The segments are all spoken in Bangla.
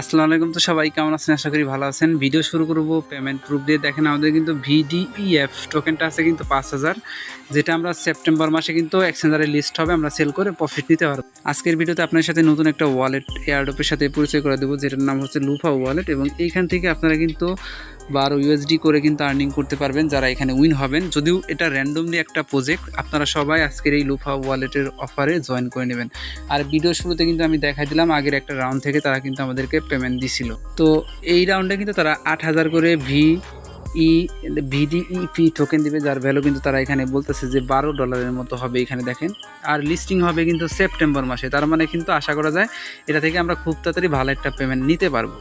আসসালামু আলাইকুম তো সবাই, কেমন আছেন? আশা করি ভালো আছেন। ভিডিও শুরু করব পেমেন্ট প্রুফ দিয়ে। দেখেন, আমাদের কিন্তু ভিডিইএফ টোকেনটা আছে কিন্তু পাঁচ হাজার, যেটা আমরা সেপ্টেম্বর মাসে কিন্তু এক্সচেঞ্জারে লিস্ট হবে, আমরা সেল করে প্রফিট নিতে পারব। আজকের ভিডিওতে আপনার সাথে নতুন একটা ওয়ালেট এয়ারডপের সাথে পরিচয় করে দেবো, যেটার নাম হচ্ছে লুফা ওয়ালেট এবং এইখান থেকে আপনারা কিন্তু বারো ইউএসডি করে কিন্তু আর্নিং করতে পারবেন, যারা এখানে উইন হবেন। যদিও এটা র্যান্ডমলি একটা প্রজেক্ট আপনারা সবাই আজকের এই লুফা ওয়ালেটের অফারে জয়েন করে নেবেন। আর ভিডিও শুরুতে কিন্তু আমি দেখাই দিলাম, আগের একটা রাউন্ড থেকে তারা কিন্তু আমাদেরকে পেমেন্ট দিছিল। তো এই রাউন্ডে কিন্তু তারা আট হাজার করে ভি ই ভিডিইপি টোকেন দিবে, যার ভ্যালু কিন্তু তারা এখানে বলতেছে যে বারো ডলারের মতো হবে এখানে দেখেন। আর লিস্টিং হবে কিন্তু সেপ্টেম্বর মাসে, তার মানে কিন্তু আশা করা যায় এটা থেকে আমরা খুব তাড়াতাড়ি ভালো একটা পেমেন্ট নিতে পারব।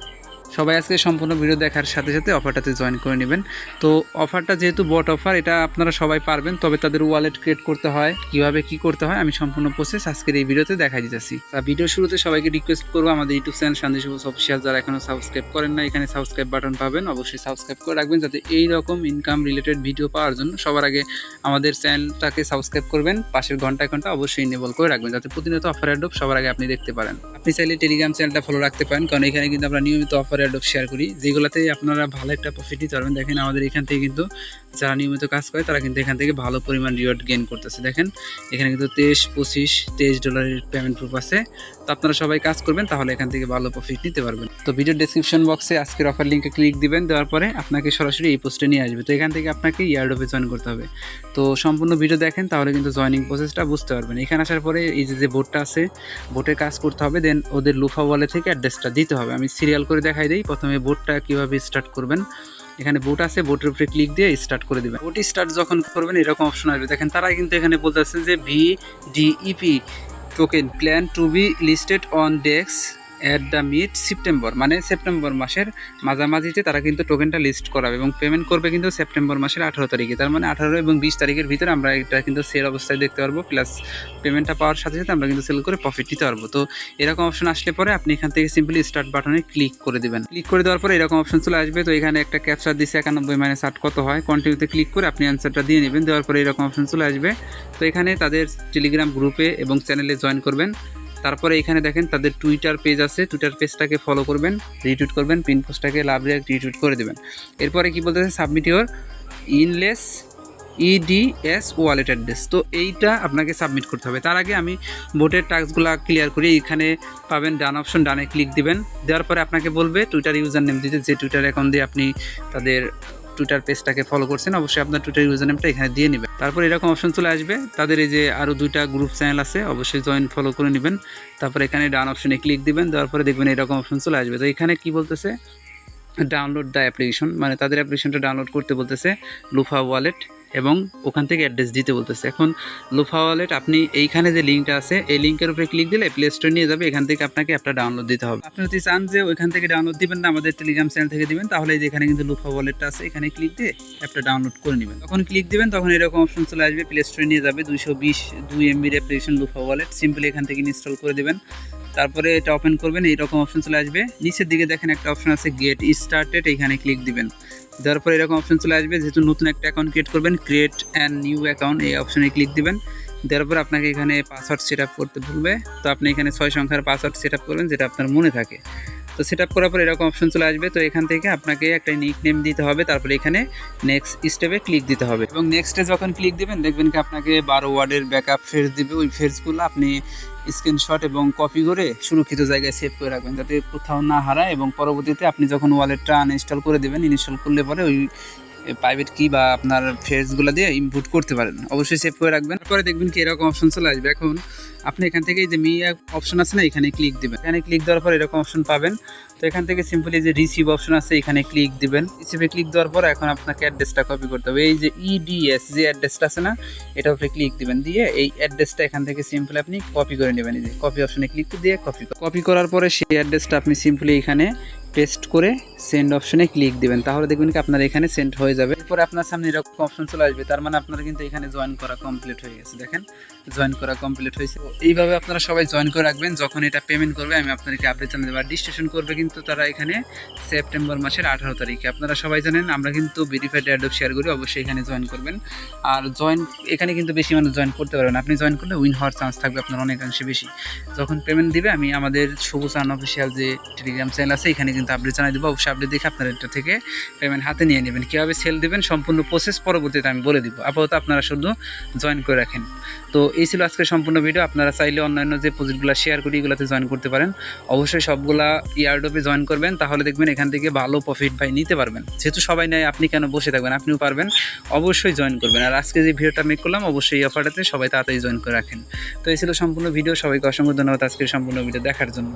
সবাই আজকে সম্পূর্ণ ভিডিও দেখার সাথে সাথে অফারটাতে জয়েন করে নেবেন। তো অফারটা যেহেতু বট অফার এটা আপনারা সবাই পারবেন, তবে তাদের ওয়ালেট ক্রিয়েট করতে হয়, কীভাবে কি করতে হয়, আমি সম্পূর্ণ প্রসেস আজকের এই ভিডিওতে দেখা দিতেছি। ভিডিও শুরুতে সবাইকে রিকোয়েস্ট করব, আমাদের ইউটিউব চ্যানেল শান্তি সবুজ অফিসিয়াল যারা এখনও সাবস্ক্রাইব করেন না এখানে সাবস্ক্রাইব বাটন পাবেন, অবশ্যই সাবস্ক্রাইব করে রাখবেন, যাতে এই রকম ইনকাম রিলেটেড ভিডিও পাওয়ার জন্য সবার আগে আমাদের চ্যানেলটাকে সাবস্ক্রাইব করবেন, পাশের ঘণ্টা ঘণ্টা অবশ্যই ইনেবল করে রাখবেন, যাতে প্রতিনিয়ত অফার অ্যাডপ সবার আগে আপনি দেখতে পারেন। আপনি চাইলে টেলিগ্রাম চ্যানেলটা ফলো রাখতে পারেন, কারণ এখানে কিন্তু আমরা নিয়মিত অফার অ্যাডপ শেয়ার করি। যেগুলোতে আপনারা ভালো একটা প্রফিট নিতে পারবেন। দেখেন আমাদের এখান থেকে কিন্তু যারা নিয়মিত কাজ করে, তারা কিন্তু এখান থেকে ভালো পরিমাণ রিওয়ার্ড গেইন করতেছে। দেখেন, এখানে কিন্তু তেইশ, পঁচিশ, তেইশ ডলারের পেমেন্ট প্রুফ আছে। তো আপনারা সবাই কাজ করবেন, তাহলে এখান থেকে ভালো প্রফিট নিতে পারবেন। তো ভিডিও ডেসক্রিপশন বক্সে আজকের অফার লিঙ্কে ক্লিক দিবেন, দেওয়ার পরে আপনাকে সরাসরি এই পোস্টে নিয়ে আসবে। তো এখান থেকে আপনাকে ইয়ারডোপে জয়েন করতে হবে। তো সম্পূর্ণ ভিডিও দেখেন, তাহলে কিন্তু জয়নিং প্রসেসটা বুঝতে পারবেন। এখানে আসার পরে এই যে যে বোর্ডটা আছে বোর্ডের কাজ করতে হবে দেন ওদের লুফা ওয়ালে থেকে অ্যাড্রেসটা দিতে হবে। আমি সিরিয়াল করে দেখাই দিই। প্রথমে বোর্ডটা কীভাবে স্টার্ট করবেন এখানে বোট আছে বোটের উপরে ক্লিক দিয়ে স্টার্ট করে দেবেন। বোট স্টার্ট যখন করবেন, এরকম অপশন আসবে। দেখেন তারা কিন্তু এখানে বলতে যে V DEP token plan to be listed on DEX at the mid September মানে সেপ্টেম্বর মাসের মাঝামাঝিতে তারা কিন্তু টোকেনটা লিস্ট করাবে এবং পেমেন্ট করবে কিন্তু সেপ্টেম্বর মাসের আঠারো তারিখে। তার মানে আঠারো এবং বিশ তারিখের ভিতরে আমরা এটা কিন্তু সেল অবস্থায় দেখতে পারব প্লাস পেমেন্টটা পাওয়ার সাথে সাথে আমরা কিন্তু সেল করে প্রফিট নিতে পারব। তো এরকম অপশন আসলে পরে আপনি এখান থেকে সিম্পলি স্টার্ট বাটনে ক্লিক করে দেবেন। ক্লিক করে দেওয়ার পরে এরকম অপশন চলে আসবে। তো এখানে একটা ক্যাপচার দিচ্ছে একানব্বই মাইনাস আট কত হয়? কন্টিনিউতে ক্লিক করে আপনি অ্যান্সারটা দিয়ে নেবেন। দেওয়ার পরে এরকম অপশন চলে আসবে। তো এখানে তাদের টেলিগ্রাম গ্রুপে এবং চ্যানেলে জয়েন করবেন। তারপরে এখানে দেখেন তাদের টুইটার পেজ আছে। টুইটার পেজটাকে ফলো করবেন রিটুইট করবেন পিন পোস্টটাকে লাভ রিয়াক্ট রিটুইট করে দেবেন। এরপরে কি বলতেছে? Submit your endless EDS wallet address তো এইটা আপনাকে সাবমিট করতে হবে। তার আগে আমি বোটের টাস্কগুলো ক্লিয়ার করি। এখানে পাবেন ডান অপশন ডানে ক্লিক দিবেন। দেওয়ার পরে আপনাকে বলবে টুইটার ইউজার নেম দিতে। যে টুইটার অ্যাকাউন্ট দিয়ে আপনি তাদের টুইটার পেজটাকে ফলো করছেন, অবশ্যই আপনার টুইটার ইউজার নেমটা এখানে দিয়ে নেবেন। তারপর এরকম অপশন চলে আসবে, তাদের এই যে আরও দুইটা গ্রুপ চ্যানেল আছে, অবশ্যই জয়েন ফলো করে নেবেন। তারপর এখানে ডান অপশনে ক্লিক দিবেন, দেওয়ার পরে দেখবেন এরকম অপশন চলে আসবে। তো এখানে কি বলতেছে? ডাউনলোড দ্য অ্যাপ্লিকেশন মানে তাদের অ্যাপ্লিকেশনটা ডাউনলোড করতে বলতেছে লুফা ওয়ালেট এবং ওখান থেকে অ্যাড্রেস দিতে বলতেছে। এখন লোফা ওয়ালেট আপনি এইখানে যে লিঙ্কটা আছে, এই লিঙ্কের উপরে ক্লিক দিলে প্লে স্টোর নিয়ে যাবে, এখান থেকে আপনাকে অ্যাপটা ডাউনলোড দিতে হবে। আপনি যদি চান যে ওইখান থেকে ডাউনলোড দিবেন না, আমাদের টেলিগ্রাম চ্যানেল থেকে দিবেন, তাহলে এই যে এখানে কিন্তু লোফা ওয়ালেটটা আছে, এখানে ক্লিক দিয়ে অ্যাপটা ডাউনলোড করে নেবেন। তখন ক্লিক দিবেন, তখন এরকম অপশন চলে আসবে প্লে স্টোরে নিয়ে যাবে, দুইশো বিশ দুই এমবির অ্যাপ্লিকেশন লোফা ওয়ালেট সিম্পলি এখান থেকে ইনস্টল করে দেবেন। তারপরে এটা ওপেন করবেন, এইরকম অপশন চলে আসবে। নিচের দিকে দেখেন একটা অপশন আছে গেট স্টার্টেড এখানে ক্লিক দিবেন। দেওয়ার পরে এরকম অপশন চলে আসবে, যেহেতু নতুন একটা অ্যাকাউন্ট ক্রিয়েট করবেন ক্রিয়েট অ্যান্ড নিউ অ্যাকাউন্ট এই অপশনে ক্লিক দিবেন। দেওয়ার পর আপনাকে এখানে পাসওয়ার্ড সেট করতে ভুলবে। তো আপনি এখানে ছয় সংখ্যার পাসওয়ার্ড সেট করবেন, যেটা আপনার মনে থাকে। তো সেট আপ করার পর এরকম অপশন চলে আসবে। তো এখান থেকে আপনাকে একটা নিক নেম দিতে হবে। তারপরে এখানে নেক্সট স্টেপে ক্লিক দিতে হবে। এবং নেক্সটে যখন ক্লিক দেবেন, দেখবেন কি আপনাকে বারো ওয়ার্ডের ব্যাকআপ ফেস দিবে। ওই ফেসগুলো আপনি স্ক্রিনশট এবং কপি করে সুরক্ষিত জায়গায় সেভ করে রাখবেন যাতে কোথাও না হারায় এবং পরবর্তীতে আপনি যখন ওয়ালেটটা আনইনস্টল করে দেবেন ইনস্টল করলে পরে ওই প্রাইভেট কি বা আপনার ফেসগুলো দিয়ে ইনপুট করতে পারেন। অবশ্যই সেভ করে রাখবেন। তারপরে দেখবেন কি এরকম অপশন চলে আসবে। এখন আপনি এখান থেকে যে মি অপশন আছে না, এখানে ক্লিক দিবেন। এখানে ক্লিক দেওয়ার পর এরকম অপশন পাবেন। তো এখান থেকে সিম্পলি যে রিসিভ অপশন আছে, এখানে ক্লিক দিবেন। রিসিভে ক্লিক দেওয়ার পর এখন আপনাকে অ্যাড্রেসটা কপি করতে হবে। এই যে ইডিএস যে অ্যাড্রেসটা আছে না, এটার উপরে ক্লিক দিবেন। দিয়ে এই অ্যাড্রেসটা এখান থেকে সিম্পলি আপনি কপি করে নেবেন। এই যে কপি অপশনে ক্লিক দিয়ে কপি কপি করার পরে সেই অ্যাড্রেসটা আপনি সিম্পলি এখানে পেস্ট করে সেন্ড অপশনে ক্লিক দিবেন। তাহলে দেখবেন কি আপনার এখানে সেন্ড হয়ে যাবে। এরপরে আপনার সামনে এরকম অপশন চলে আসবে। তার মানে আপনারা কিন্তু এখানে জয়েন করা কমপ্লিট হয়ে গেছে। দেখেন জয়েন করা কমপ্লিট হয়েছে। এইভাবে আপনারা সবাই জয়েন করে রাখবেন। যখন এটা পেমেন্ট করবে, আমি আপনাদেরকে আপডেট জানিয়ে দেবো। আর ডিস্ট্রিবিউশন করবে কিন্তু তারা এখানে সেপ্টেম্বর মাসের আঠারো তারিখে। আপনারা সবাই জানেন, আমরা কিন্তু ভেরিফাইড অ্যাডপ শেয়ার করি, অবশ্যই এখানে জয়েন করবেন। আর জয়েন এখানে কিন্তু বেশি মানুষ জয়েন করতে পারবেন আপনি জয়েন করলে উইন হওয়ার চান্স থাকবে আপনার অনেকাংশে বেশি। যখন পেমেন্ট দিবে, আমি আমাদের সবুজ আনঅফিসিয়াল যে টেলিগ্রাম চ্যানেল আছে, এখানে কিন্তু আপডেট জানিয়ে দেবো। অবশ্যই আপডেট দেখে আপনার এটা থেকে পেমেন্ট হাতে নিয়ে নেবেন। কীভাবে সেল দেবেন সম্পূর্ণ প্রসেস পরবর্তীতে আমি বলে দিব। আপাতত আপনারা শুধু জয়েন করে রাখেন। তো এই ছিল আজকের সম্পূর্ণ ভিডিও আপনারা চাইলে অন্যান্য যে প্রজেক্টগুলো শেয়ার করি, এগুলোতে জয়েন করতে পারেন। অবশ্যই সবগুলা ইয়ারডপে জয়েন করবেন, তাহলে দেখবেন এখান থেকে ভালো প্রফিট ভাই নিতে পারবেন। যেহেতু সবাই নেয় আপনি কেন বসে থাকবেন? আপনিও পারবেন। অবশ্যই জয়েন করবেন। আর আজকে যে ভিডিওটা মেক করলাম, অবশ্যই এই অফারটাতে সবাই তাড়াতাড়ি জয়েন করে রাখেন। তো এই ছিল সম্পূর্ণ ভিডিও সবাইকে অসংখ্য ধন্যবাদ আজকের সম্পূর্ণ ভিডিও দেখার জন্য।